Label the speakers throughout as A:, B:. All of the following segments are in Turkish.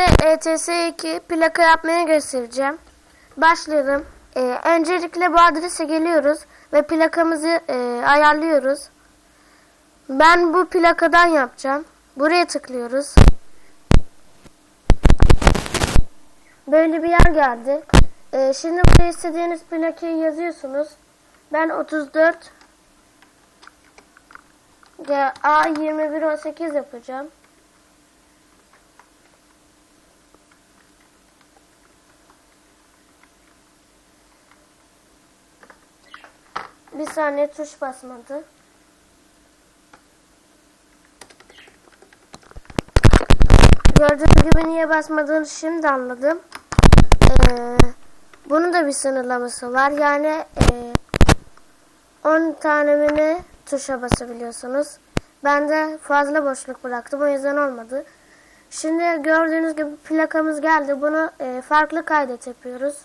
A: size ETS2 plaka yapmaya göstereceğim. Başlayalım. Ee, öncelikle bu adrese geliyoruz ve plakamızı e, ayarlıyoruz. Ben bu plakadan yapacağım. Buraya tıklıyoruz. Böyle bir yer geldi. Ee, şimdi buraya istediğiniz plakayı yazıyorsunuz. Ben 34 A2118 yapacağım. Bir saniye tuş basmadı. Gördüğünüz gibi niye basmadığını şimdi anladım. Ee, bunun da bir sınırlaması var. Yani e, 10 tanemini tuşa basabiliyorsunuz. Ben de fazla boşluk bıraktım. O yüzden olmadı. Şimdi gördüğünüz gibi plakamız geldi. Bunu e, farklı kaydet yapıyoruz.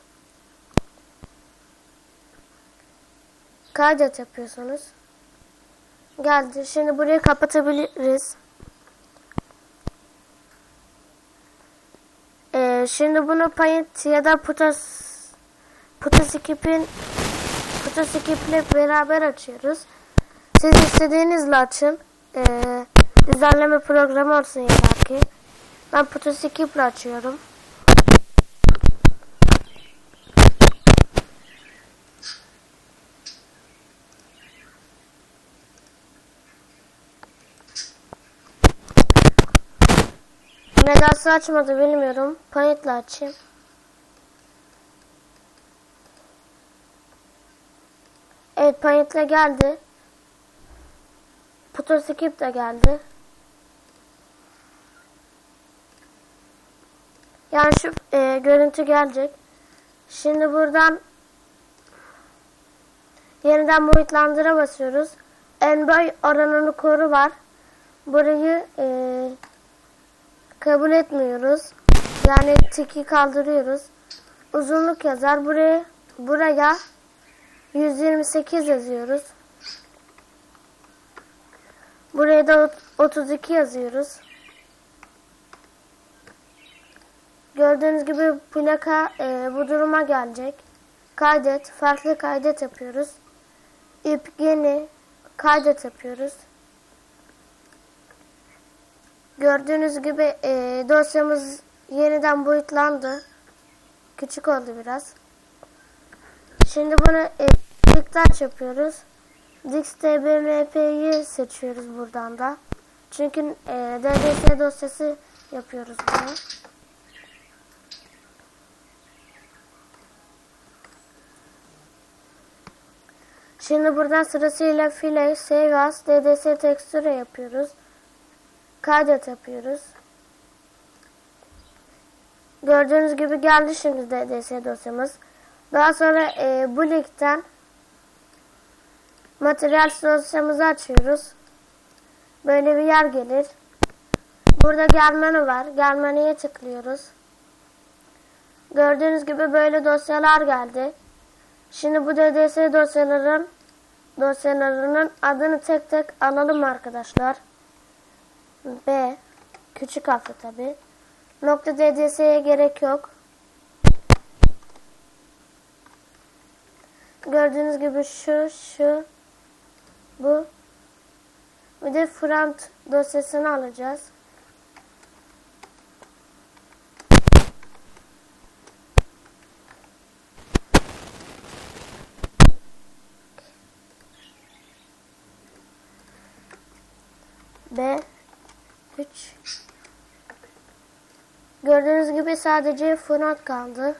A: Kaydet yapıyorsunuz. Geldi. Şimdi burayı kapatabiliriz. Ee, şimdi bunu Paint ya da Putas Putaskip'in Putaskip'le beraber açıyoruz. Siz istediğinizle açın. Ee, düzenleme programı olsun yeter ki. Ben Putaskip'le açıyorum. Nedense açmadı bilmiyorum. Paint'le açayım. Evet Paint'le geldi. Photoskip de geldi. Yani şu e, görüntü gelecek. Şimdi buradan yeniden boyutlandıra basıyoruz. En boy oranını koru var. Burayı e, kabul etmiyoruz. Yani tiki kaldırıyoruz. Uzunluk yazar. Buraya buraya 128 yazıyoruz. Buraya da 32 yazıyoruz. Gördüğünüz gibi plaka e, bu duruma gelecek. Kaydet, farklı kaydet yapıyoruz. İp yeni kaydet yapıyoruz. Gördüğünüz gibi e, dosyamız yeniden boyutlandı. Küçük oldu biraz. Şimdi bunu e, diktaç yapıyoruz. DixTBMP'yi seçiyoruz buradan da. Çünkü e, DDS dosyası yapıyoruz bunu. Şimdi buradan sırasıyla file, save as, DDS tekstüre yapıyoruz. Kaydet yapıyoruz. Gördüğünüz gibi geldi şimdi DDS dosyamız. Daha sonra e, bu linkten materyal dosyamızı açıyoruz. Böyle bir yer gelir. Burada gel menü var. Gel menüye tıklıyoruz. Gördüğünüz gibi böyle dosyalar geldi. Şimdi bu DDS dosyaların dosyalarının adını tek tek alalım arkadaşlar. B küçük harfli tabi. Nokta DDS'ye gerek yok. Gördüğünüz gibi şu, şu, bu. Bir de front dosyasını alacağız. B 3 Gördüğünüz gibi sadece front kaldı.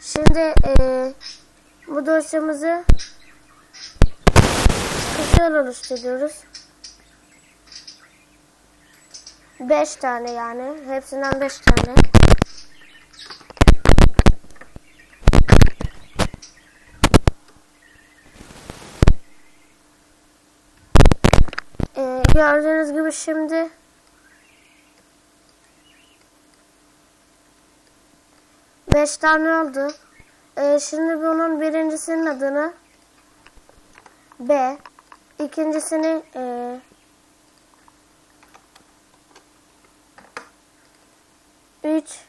A: Şimdi e, bu dosyamızı kısır oluşturuyoruz. 5 tane yani. Hepsinden 5 tane. Gördüğünüz gibi şimdi beş tane oldu. Ee, şimdi bunun birincisinin adını B, ikincisini e, üç,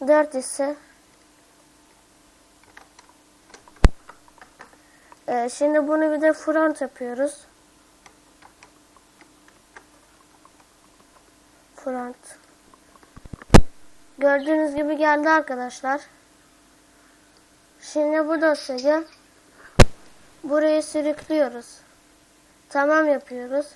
A: dört ise Ee, şimdi bunu bir de front yapıyoruz. Front. Gördüğünüz gibi geldi arkadaşlar. Şimdi bu dosyayı buraya sürüklüyoruz. Tamam yapıyoruz.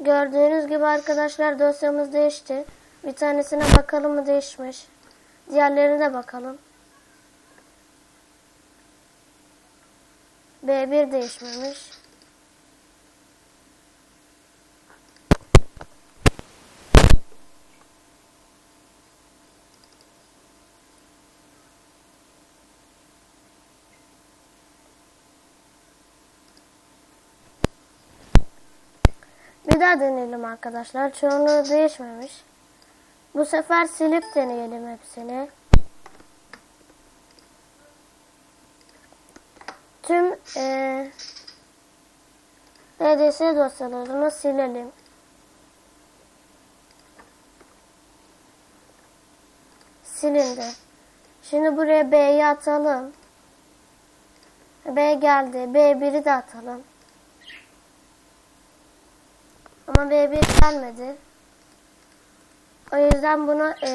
A: Gördüğünüz gibi arkadaşlar dosyamız değişti. Bir tanesine bakalım mı değişmiş. Diğerlerine bakalım. B1 değişmemiş. Bir daha deneyelim arkadaşlar. Çoğunluğu değişmemiş. Bu sefer silip deneyelim hepsini. Tüm e, dosyalarını silelim. Silindi. Şimdi buraya B'yi atalım. B geldi. B1'i de atalım. Ama B1 gelmedi. O yüzden bunu e,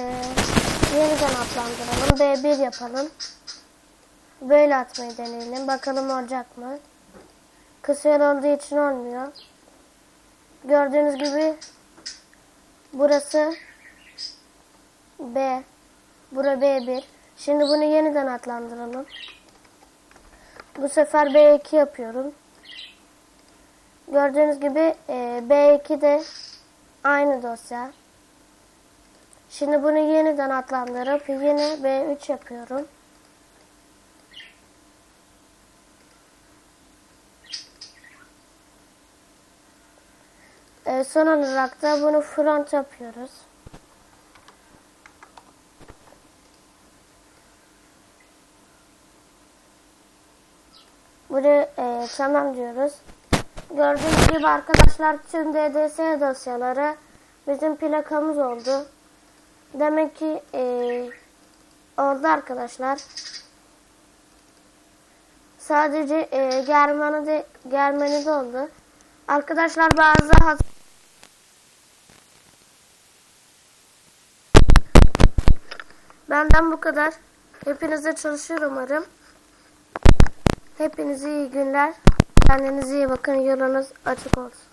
A: yeniden adlandıralım. B1 yapalım. Böyle atmayı deneyelim. Bakalım olacak mı? Kısa yol olduğu için olmuyor. Gördüğünüz gibi burası B. Bura B1. Şimdi bunu yeniden adlandıralım. Bu sefer B2 yapıyorum. Gördüğünüz gibi e, B2 de aynı dosya. Şimdi bunu yeniden adlandırıp yine B3 yapıyorum. E, son olarak da bunu front yapıyoruz. Buraya e, tamam diyoruz. Gördüğünüz gibi arkadaşlar tüm DDS dosyaları bizim plakamız oldu. Demek ki e, oldu arkadaşlar. Sadece e, Germanı de Germani de oldu. Arkadaşlar bazı hat Benden bu kadar. Hepinize çalışır umarım. Hepinize iyi günler. Kendinize iyi bakın. Yolunuz açık olsun.